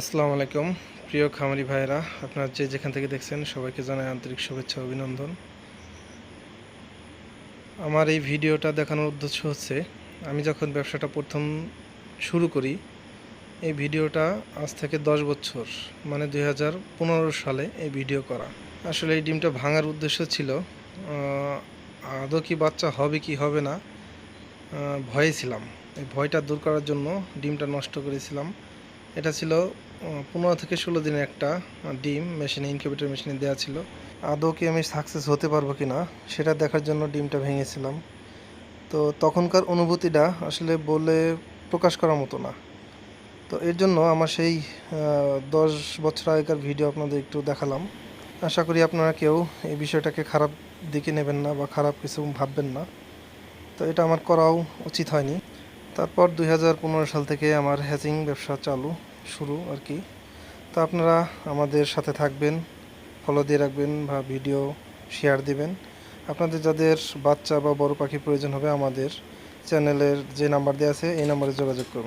আসসালামু আলাইকুম। প্রিয় খামারি ভাইয়েরা, আপনার যে যেখান থেকে দেখছেন সবাইকে জানাই আন্তরিক শুভেচ্ছা, অভিনন্দন। আমার এই ভিডিওটা দেখানোর উদ্দেশ্য হচ্ছে, আমি যখন ব্যবসাটা প্রথম শুরু করি, এই ভিডিওটা আজ থেকে দশ বছর মানে দুই হাজার পনেরো সালে এই ভিডিও করা। আসলে এই ডিমটা ভাঙার উদ্দেশ্য ছিল আদৌ কি বাচ্চা হবে কি হবে না ভয়ে ছিলাম। এই ভয়টা দূর করার জন্য ডিমটা নষ্ট করেছিলাম। এটা ছিল পনেরো থেকে ষোলো দিনের একটা ডিম মেশিনে ইনকিউবেটর মেশিনে দেওয়া ছিল। আদৌ কি আমি সাকসেস হতে পারব কি না, সেটা দেখার জন্য ডিমটা ভেঙেছিলাম। তো তখনকার অনুভূতিটা আসলে বলে প্রকাশ করার মতো না। তো এর জন্য আমার সেই দশ বছর আগেকার ভিডিও আপনাদের একটু দেখালাম। আশা করি আপনারা কেউ এই বিষয়টাকে খারাপ দিকে নেবেন না বা খারাপ কিছু ভাববেন না। তো এটা আমার করাও উচিত হয়নি। তারপর দুই হাজার পনেরো সাল থেকে আমার হ্যাচিং ব্যবসা চালু, শুরু আর কি। তা আপনারা আমাদের সাথে থাকবেন ফলো দিয়ে রাখবেন বা ভিডিও শেয়ার দিবেন। আপনাদের যাদের বাচ্চা বা বড় পাখি প্রয়োজন হবে আমাদের চ্যানেলের যে নাম্বার দেওয়া আছে, এই নাম্বারে যোগাযোগ করুন।